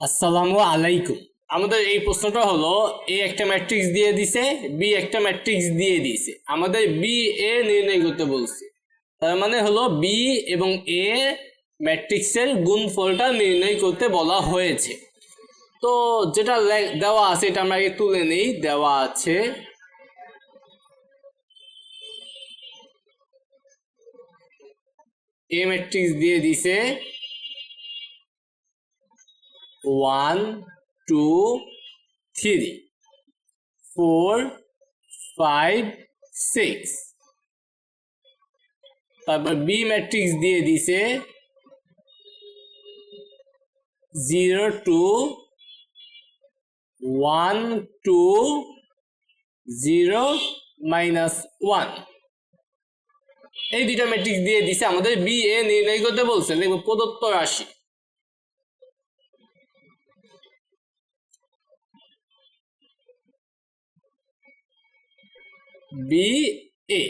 আসসালামু আলাইকুম। আমাদের এই প্রশ্নটা হলো, এ একটা ম্যাট্রিক্স দিয়ে দিছে, বি একটা ম্যাট্রিক্স দিয়ে দিছে। আমাদের বি, এ নির্ণয় করতে বলছে। তার মানে হলো বি এবং এ ম্যাট্রিক্সের গুণফলটা নির্ণয় করতে বলা হয়েছে। তো যেটা দেওয়া আছে, এটা আমরা আগে তুলে নেই। দেওয়া আছে, এ ম্যাট্রিক্স দিয়ে দিছে one two three four five six তারপর বি ম্যাট্রিক্স দিয়ে দিছে zero two one two zero minus one এই দুইটা ম্যাট্রিক্স দিয়ে দিছে, আমাদের বি এ নির্ণয় করতে বলছে। দেখব প্রদত্ত রাশি। বি এ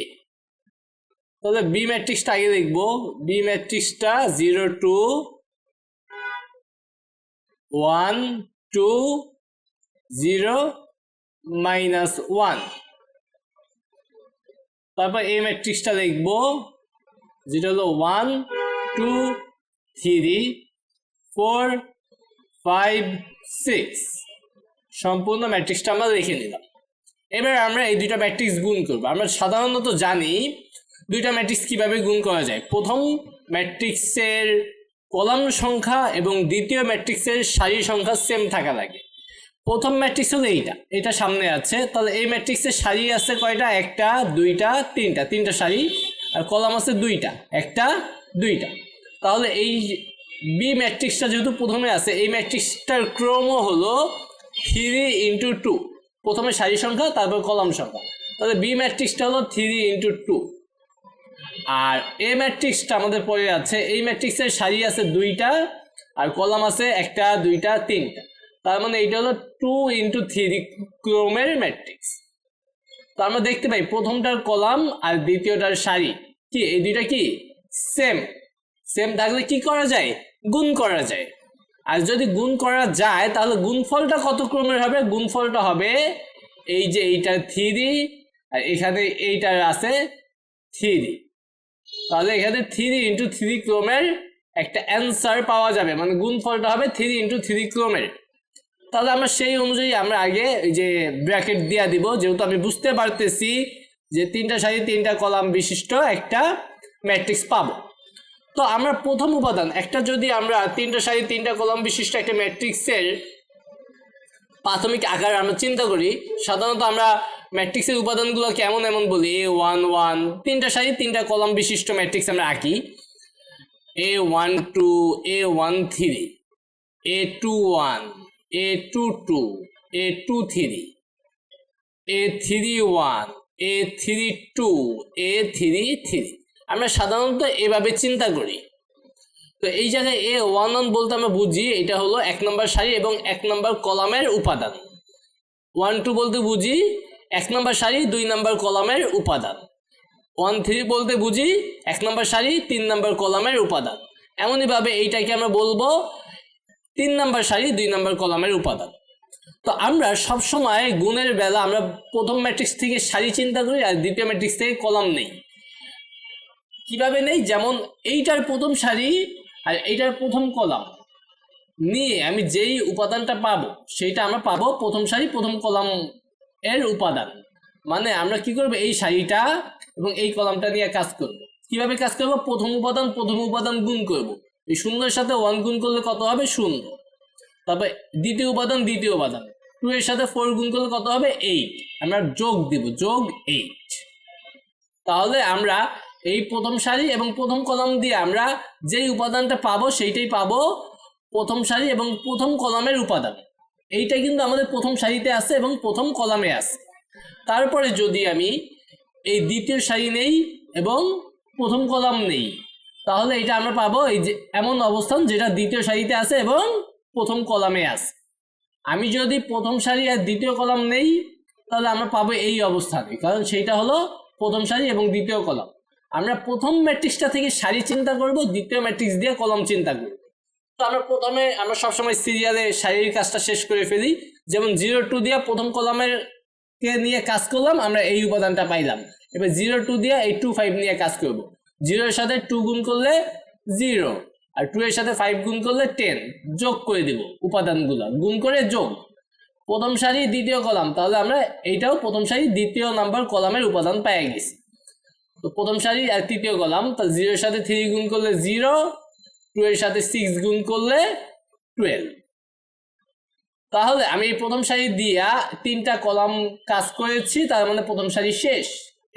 তাহলে বি ম্যাট্রিক্সটা আগে দেখব। B ম্যাট্রিক্সটা zero two one two zero minus one তারপর এই ম্যাট্রিক্সটা দেখব। যেটা হলো one two three four five six সম্পূর্ণ ম্যাট্রিক্সটা আমরা লিখে নিলাম। এবার আমরা এই দুইটা ম্যাট্রিক্স গুণ করব। আমরা সাধারণত জানি দুইটা ম্যাট্রিক্স কীভাবে গুণ করা যায়। প্রথম ম্যাট্রিক্সের কলাম সংখ্যা এবং দ্বিতীয় ম্যাট্রিক্সের সারি সংখ্যা সেম থাকা লাগে। প্রথম ম্যাট্রিক্স হলো এইটা। এটা সামনে আছে। তাহলে এই ম্যাট্রিক্সের সারি আছে কয়টা? একটা, দুইটা, তিনটা। তিনটা সারি আর কলাম আছে দুইটা। একটা, দুইটা। তাহলে এই বি ম্যাট্রিক্সটা যেহেতু প্রথমে আছে, এই ম্যাট্রিক্সটার ক্রমও হলো থ্রি ইন্টু টু প্রথমে সারি সংখ্যা, তারপর কলাম সংখ্যা। তাহলে বি ম্যাট্রিক্সটা হলো থ্রি ইন্টু টু আর এ ম্যাট্রিক্সটা আমাদের পরে আছে, এই ম্যাট্রিক্সের সারি আছে দুইটা, আর কলাম আছে একটা, দুইটা, তিনটা। তার মানে এইটা হলো টু ইন্টু থ্রি ক্রমের ম্যাট্রিক্স তো আমরা দেখতে পাই, প্রথমটার কলাম আর দ্বিতীয়টার সারি। কি, এই দুইটা কি? সেম সেম থাকলে কি করা যায়? গুণ করা যায়। আর যদি গুণ করা যায়, তাহলে গুণফলটা কত ক্রমের হবে? গুণফলটা হবে এই যে এইটা থ্রি আর এখানে এইটার আছে থ্রি তাহলে এখানে থ্রি ইন্টু থ্রি ক্রমের একটা অ্যান্সার পাওয়া যাবে মানে গুণফলটা হবে থ্রি ইন্টু থ্রি ক্রমের। তাহলে আমরা সেই অনুযায়ী আমরা আগে যে ব্র্যাকেট দিয়া দিব, যেহেতু আমি বুঝতে পারতেছি যে তিনটা সারি তিনটা কলাম বিশিষ্ট একটা ম্যাট্রিক্স পাবো। তো আমরা প্রথম উপাদান, একটা যদি আমরা তিনটা সারি, তিনটা কলম বিশিষ্ট একটা ম্যাট্রিক্সের প্রাথমিক আকার আমরা চিন্তা করি, সাধারণত আমরা ম্যাট্রিক্সের উপাদানগুলো কেমন এমন বলি এ ওয়ান ওয়ান তিনটা সারি, তিনটা কলম বিশিষ্ট ম্যাট্রিক্স আমরা আঁকি। A one two A one three A two one A two two A two three A three one A three two A three three আমরা সাধারণত এভাবে চিন্তা করি। তো এই জায়গায় এ ওয়ান ওয়ান বলতে আমরা বুঝি, এটা হলো এক নম্বর সারি এবং এক নম্বর কলামের উপাদান। ওয়ান টু বলতে বুঝি, এক নম্বর সারি, দুই নম্বর কলামের উপাদান। ওয়ান থ্রি বলতে বুঝি, এক নম্বর সারি, তিন নম্বর কলামের উপাদান। এমনইভাবে এইটাকে আমরা বলব, তিন নম্বর সারি, দুই নম্বর কলামের উপাদান। তো আমরা সব সময় গুণের বেলা আমরা প্রথম ম্যাট্রিক্স থেকে সারি চিন্তা করি আর দ্বিতীয় ম্যাট্রিক্স থেকে কলাম নেই। কীভাবে নেই? যেমন এইটার প্রথম সারি আর এইটার প্রথম কলাম। নিয়ে আমি যেই উপাদানটা পাবো, সেইটা আমরা পাবো প্রথম সারি প্রথম কলাম এর উপাদান। মানে আমরা কি করব? এই সারিটা এবং এই কলামটা নিয়ে কাজ করব। কীভাবে কাজ করব? প্রথম উপাদান প্রথম উপাদান গুণ করব। এই শূন্যের সাথে ওয়ান গুণ করলে কত হবে? শূন্য। তারপরে দ্বিতীয় উপাদান দ্বিতীয় উপাদান। টু এর সাথে ফোর গুণ করলে কত হবে? এইট আমরা যোগ দিব, যোগ এইট তাহলে আমরা এই প্রথম সারি এবং প্রথম কলম দিয়ে আমরা যেই উপাদানটা পাবো, সেইটাই পাবো প্রথম সারি এবং প্রথম কলমের উপাদান। এইটা কিন্তু আমাদের প্রথম সারিতে আছে এবং প্রথম কলামে আছে। তারপরে যদি আমি এই দ্বিতীয় সারি নেই এবং প্রথম কলাম নেই, তাহলে এটা আমরা পাবো এই যে এমন অবস্থান যেটা দ্বিতীয় সারিতে আছে এবং প্রথম কলামে আছে। আমি যদি প্রথম সারি আর দ্বিতীয় কলাম নেই, তাহলে আমরা পাবো এই অবস্থানে, কারণ সেইটা হলো প্রথম সারি এবং দ্বিতীয় কলাম। আমরা প্রথম ম্যাট্রিক্সটা থেকে সারি চিন্তা করব, দ্বিতীয় ম্যাট্রিক্স দিয়ে কলম চিন্তা করব। তো আমরা প্রথমে, আমরা সবসময় সিরিয়ালে শারীরিক কাজটা শেষ করে ফেলি। যেমন জিরো টু দিয়ে প্রথম কলামের কে নিয়ে কাজ করলাম, আমরা এই উপাদানটা পাইলাম। এবার জিরো টু দিয়ে এই টু ফাইভ নিয়ে কাজ করব। জিরোর সাথে টু গুণ করলে জিরো আর টু এর সাথে ফাইভ গুণ করলে টেন যোগ করে দিব উপাদানগুলো, গুণ করে যোগ। প্রথম সারি দ্বিতীয় কলাম, তাহলে আমরা এইটাও প্রথম সারি দ্বিতীয় নাম্বার কলামের উপাদান পেয়ে গেছি। তো প্রথম সারি আর তৃতীয় কলাম, তা জিরোর সাথে থ্রি গুণ করলে জিরো টু এর সাথে সিক্স গুণ করলে টুয়েলভ তাহলে আমি এই প্রথম সারি দিয়া তিনটা কলাম কাজ করেছি, তার মানে প্রথম সারি শেষ।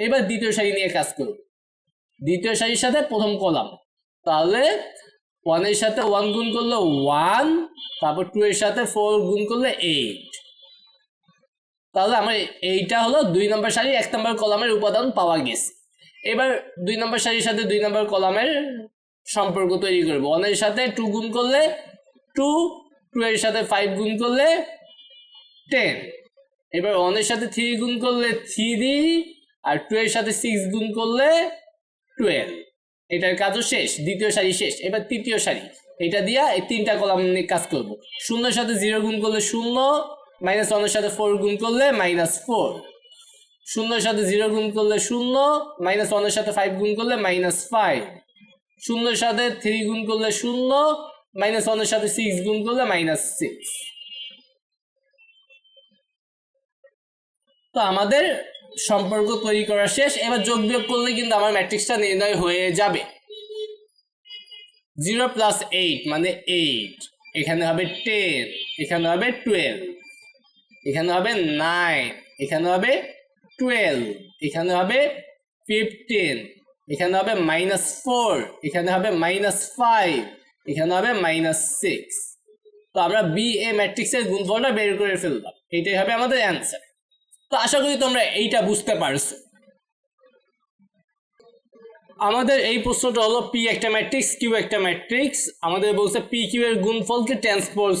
এবার দ্বিতীয় সারি নিয়ে কাজ করব। দ্বিতীয় সারির সাথে প্রথম কলাম। তাহলে ওয়ানের সাথে ওয়ান গুণ করলে ওয়ান তারপর টু এর সাথে ফোর গুণ করলে এইট তাহলে আমার এইটা হলো দুই নম্বর সারি, এক নম্বর কলামের উপাদান পাওয়া গেছে। এবার দুই নম্বর সারির সাথে দুই নম্বর কলামের সম্পর্ক তৈরি করব। ওয়ানের সাথে টু গুণ করলে টু টু এর সাথে ফাইভ গুণ করলে টেন এবার ওয়ানের সাথে থ্রি গুণ করলে থ্রি আর টু এর সাথে সিক্স গুণ করলে টুয়েলভ এটার কাজও শেষ, দ্বিতীয় সারি শেষ। এবার তৃতীয় সারি। এটা দিয়া এই তিনটা কলাম নিয়ে কাজ করব। শূন্যের সাথে জিরো গুণ করলে শূন্য মাইনাস ওয়ানের সাথে ফোর গুণ করলে মাইনাস ফোর শূন্যের সাথে জিরো গুণ করলে শূন্য মাইনাস ওয়ানের সাথে ফাইভ গুণ করলে মাইনাস ফাইভ শূন্যের সাথে থ্রি গুণ করলে শূন্য মাইনাস ওয়ানের সাথে সিক্স গুণ করলে মাইনাস সিক্স তো আমাদের সম্পর্ক তৈরি করা শেষ। এবার যোগ বিয়োগ করলে কিন্তু আমার ম্যাট্রিক্সটা নির্ণয় হয়ে যাবে। জিরো প্লাস এইট মানে এইট এখানে হবে টেন এখানে হবে টুয়েলভ এখানে হবে নাইন এখানে হবে টুয়েলভ এখানে হবে ফিফটিন এখানে হবে মাইনাস ফোর এখানে হবে মাইনাস ফাইভ এখানে হবে মাইনাস সিক্স তো আমরা বি এ গুণফলটা বের করে ফেললাম হবে আমাদের অ্যান্সার তো আশা করি তোমরা এইটা বুঝতে পারছ। আমাদের এই প্রশ্নটা হলো পি একটা ম্যাট্রিক্স কিউ একটা ম্যাট্রিক্স আমাদের বলছে পি কিউ এর গুণফলকে ট্রান্সপোজ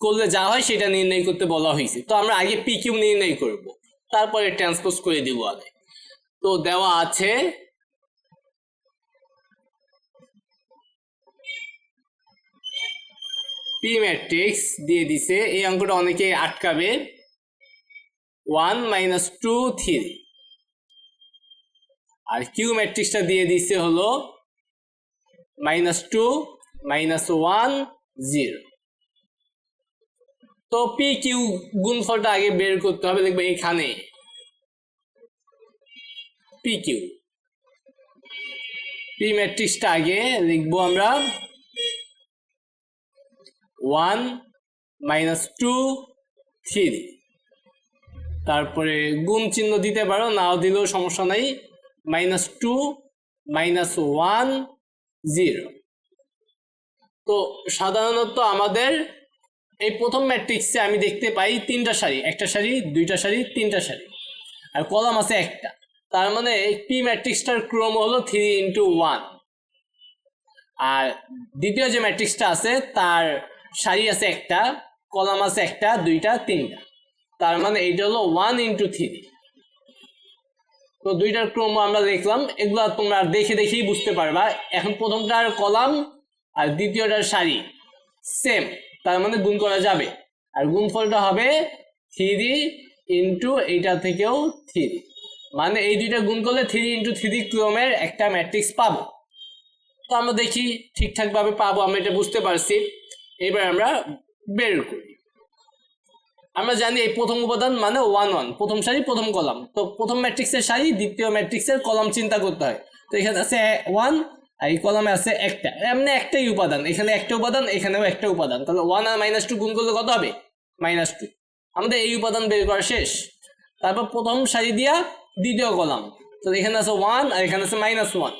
করলে যা হয় সেটা নির্ণয় করতে বলা হয়েছে। তো আমরা আগে পি কিউ নির্ণয় করব। তারপরে ট্রান্সপোজ করে দিব আগে। তো দেওয়া আছে পি ম্যাট্রিক্স দিয়ে দিছে। এই অঙ্কটা অনেকে আটকাবে। ওয়ান মাইনাস টু থ্রি আর কিউ ম্যাট্রিক্সটা দিয়ে দিছে হলো minus two minus one zero তো পি কিউ গুণফলটা আগে বের করতে হবে, দেখবে এখানে। পি কিউ পি ম্যাট্রিক্সটা আগে লিখব আমরা। ওয়ান মাইনাস টু থ্রি তারপরে গুণ চিহ্ন দিতে পারো, নাও দিলেও সমস্যা নাই। Minus two minus one zero তো সাধারণত আমাদের এই প্রথম ম্যাট্রিক্সে আমি দেখতে পাই তিনটা সারি একটা সারি দুইটা সারি তিনটা সারি আর কলাম আছে একটা। তার মানে পি ম্যাট্রিক্সটার ক্রম হলো থ্রি ইন্টু ওয়ান। আর দ্বিতীয় যে ম্যাট্রিক্সটা আছে, তার সারি আছে একটা, কলাম আছে একটা, দুইটা, তিনটা। তার মানে এইটা হলো ওয়ান ইন্টু থ্রি। তো দুইটার ক্রম আমরা দেখলাম, এগুলো তোমরা দেখে দেখেই বুঝতে পারবা। এখন প্রথমটার কলাম আর দ্বিতীয়টার সারি সেম। তার মানে গুণ করা যাবে। আর গুণফলটা হবে থ্রি ইন্টু এইটা থেকেও থ্রি মানে এই দুইটা গুণ করলে থ্রি ইন্টু থ্রি ক্রমের একটা ম্যাট্রিক্স পাবো। তো আমরা দেখি ঠিকঠাকভাবে পাবো, আমরা এটা বুঝতে পারছি। এবার আমরা বের করি। আমরা জানি এই প্রথম উপাদান মানে ওয়ান ওয়ান প্রথম সারি, প্রথম কলাম। তো প্রথম ম্যাট্রিক্সের সারি, দ্বিতীয় ম্যাট্রিক্সের কলাম চিন্তা করতে হয়। তো এখানে আছে ওয়ান আর এই কলামে আছে একটা। এমনি একটাই উপাদান, এখানে একটা উপাদান, এখানেও একটা উপাদান। তাহলে ওয়ান আর মাইনাস টু গুণ করলে কত হবে? মাইনাস টু আমাদের এই উপাদান বের করা শেষ। তারপর প্রথম সারি দিয়া দ্বিতীয় কলাম তো এখানে আছে ওয়ান আর এখানে আছে মাইনাস ওয়ান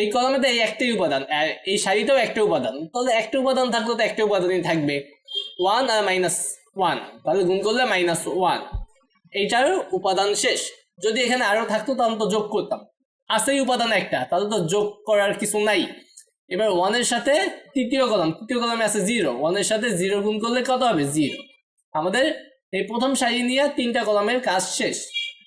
এই কলামেতে এই একটাই উপাদান এই সারিতেও একটা উপাদান। তাহলে একটা উপাদান থাকলে তো একটা উপাদানই থাকবে। ওয়ান আর মাইনাস ওয়ান তাহলে গুণ করলে মাইনাস ওয়ান এইটার উপাদান শেষ। যদি এখানে আরও থাকতো তাহলে তো যোগ করতাম। আছেই উপাদান একটা তাহলে তো যোগ করার কিছু নাই। এবার ওয়ানের সাথে তৃতীয় কলম, তৃতীয় কলমে আছে জিরো ওয়ানের সাথে জিরো গুণ করলে কত হবে? জিরো আমাদের এই প্রথম সারি নিয়ে তিনটা কলমের কাজ শেষ।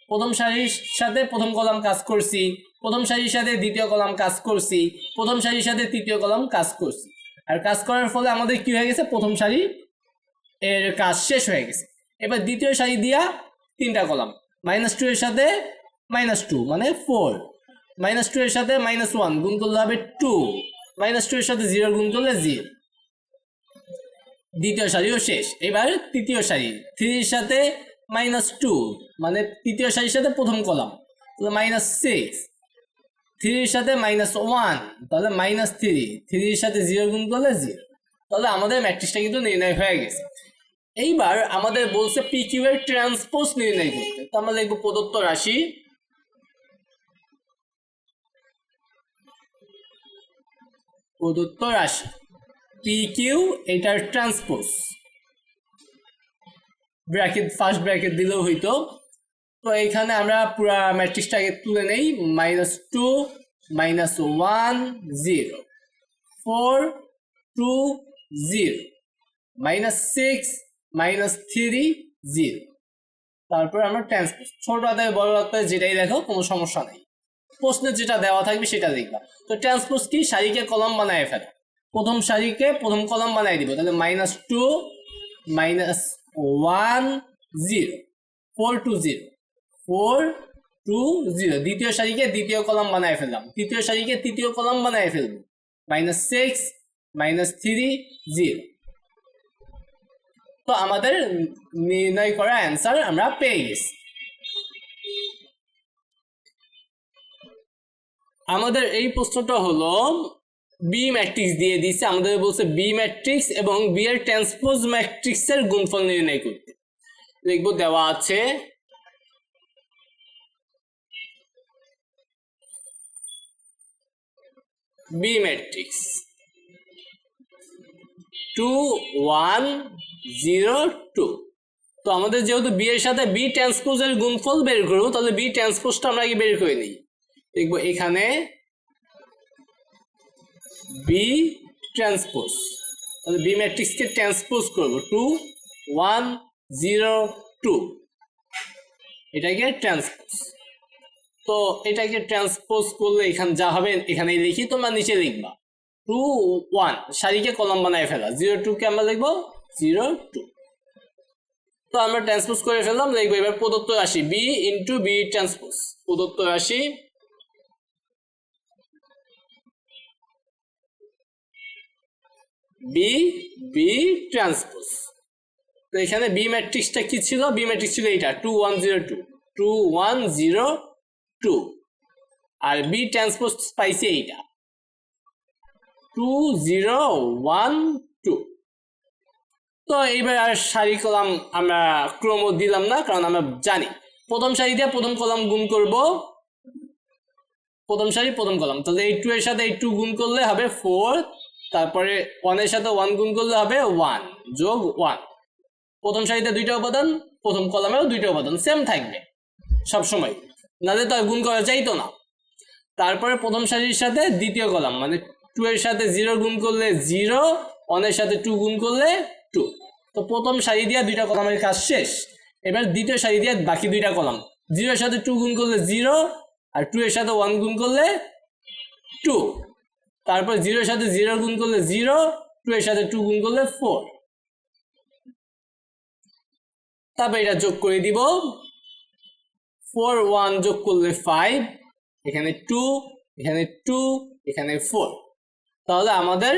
প্রথম সারির সাথে প্রথম কলম কাজ করছি, প্রথম সারির সাথে দ্বিতীয় কলম কাজ করছি, প্রথম সারির সাথে তৃতীয় কলম কাজ করছি। আর কাজ করার ফলে আমাদের কি হয়ে গেছে? প্রথম সারি এর কাজ শেষ হয়ে গেছে। এবার দ্বিতীয় সারি দিয়া তিনটা কলাম মাইনাস টু এর সাথে মাইনাস টু মানে ফোর মাইনাস টু এর সাথে মাইনাস ওয়ান গুণ করলে হবে টু মাইনাস টু এর সাথে জিরো গুণ করলে জিরো দ্বিতীয় সারিও শেষ। এবার তৃতীয় সারি। থ্রির সাথে মাইনাস টু মানে তৃতীয় সারির সাথে প্রথম কলাম তাহলে মাইনাস সিক্স থ্রির সাথে মাইনাস ওয়ান তাহলে মাইনাস থ্রি থ্রির সাথে জিরো গুণ করলে জিরো তাহলে আমাদের ম্যাট্রিক্সটা কিন্তু নির্ণয় হয়ে গেছে। এইবার আমাদের বলছে পি কিউ এর ট্রান্সপোজ নির্ণয় করতে। তো আমরা লিখব প্রদত্ত রাশি প্রদত্ত রাশি। পি কিউ এটার ট্রান্সপোজ ব্র্যাকেট ফার্স্ট ব্র্যাকেট দিলেও হইতো। তো এখানে আমরা পুরা ম্যাট্রিক্সটাকে তুলে নেই। Minus two minus one zero four two zero minus six minus three zero তারপর আমরা ট্রান্সপোজ ছোট আদায় বড় আদায় যেটাই দেখো, কোনো সমস্যা নেই। প্রশ্নে যেটা দেওয়া থাকবে সেটা দেখবা। তো ট্রান্সপোজ কি? সারিকে কলম বানায় ফেলা। প্রথম সারিকে প্রথম কলম বানাই দিব। তাহলে minus two minus one zero four two zero four two zero দ্বিতীয় সারিকে দ্বিতীয় কলম বানায় ফেললাম। তৃতীয় সারিকে তৃতীয় কলম বানায় ফেলব। Minus six minus three zero তো আমাদের নির্ণয় করা অ্যান্সার আমরা পেয়ে গেছি। আমাদের এই প্রশ্নটা হলো বি ম্যাট্রিক্স দিয়ে দিছে, আমাদের বলছে বি ম্যাট্রিক্স এবং বি এর ট্রান্সপোজ ম্যাট্রিক্সের গুণফল নির্ণয় করতে। লিখব, দেওয়া আছে B matrix two one zero two তো আমাদের যেহেতু বি এর সাথে বি ট্রান্সপোজের গুণফল বের করব, তাহলে বি ট্রান্সপোজটা আমরা আগে বের করে নিই। দেখব এখানে বি ট্রান্সপোজ তাহলে বি ম্যাট্রিক্সকে ট্রান্সপোজ করব। টু ওয়ান জিরো টু এটাকে ট্রান্সপোজ তো এটাকে ট্রান্সপোজ করলে এখানে যা হবে এখানে লিখি, তোমরা নিচে লিখবা। টু ওয়ান সারিকে কলম বানায় ফেলা। জিরো টুকে আমরা লিখব জিরো টু তো আমরা ট্রান্সপোজ করে ফেললাম। লিখব এবার প্রদত্ত রাশি বি ইন্টু বি ট্রান্সপোজ প্রদত্ত রাশি বি বি ট্রান্সপোজ তো এখানে বি ম্যাট্রিক্সটা কি ছিল? বি ম্যাট্রিক্স ছিল এইটা two one zero two two one zero two আর বি ট্রান্সপোজ পাইছি এইটা। টু জিরো ওয়ান টু তো এইবার আর সারি কলাম আমরা ক্রম দিলাম না, কারণ আমরা জানি। প্রথম সারি দিয়ে প্রথম কলাম গুণ করব। প্রথম সারি, প্রথম কলাম। তাহলে এই টু এর সাথে এই টু গুণ করলে হবে ফোর তারপরে ওয়ানের সাথে ওয়ান গুণ করলে হবে ওয়ান যোগ ওয়ান প্রথম সারিতে দুইটা উপাদান, প্রথম কলামেও দুইটা উপাদান সেম থাকবে, সব সময়। নাহলে তো গুণ করা যাইতো না। তারপরে প্রথম সারির সাথে দ্বিতীয় কলাম মানে টু এর সাথে জিরো গুণ করলে জিরো ওয়ানের সাথে টু গুণ করলে টু তো প্রথম সারি দিয়ে দুইটা কলামের কাজ শেষ। এবার দ্বিতীয় সারি দিয়ে বাকি দুইটা কলাম। জিরোর সাথে টু গুণ করলে জিরো আর টু এর সাথে ওয়ান গুণ করলে টু তারপর জিরোর সাথে জিরো গুণ করলে জিরো, টু এর সাথে টু গুণ করলে ফোর। তারপর এটা যোগ করে দিব। ফোর, ওয়ান যোগ করলে ফাইভ, এখানে টু এখানে টু, এখানে ফোর। তাহলে আমাদের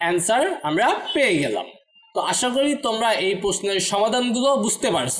অ্যান্সার আমরা পেয়ে গেলাম। তো আশা করি তোমরা এই প্রশ্নের সমাধানগুলো বুঝতে পারছ।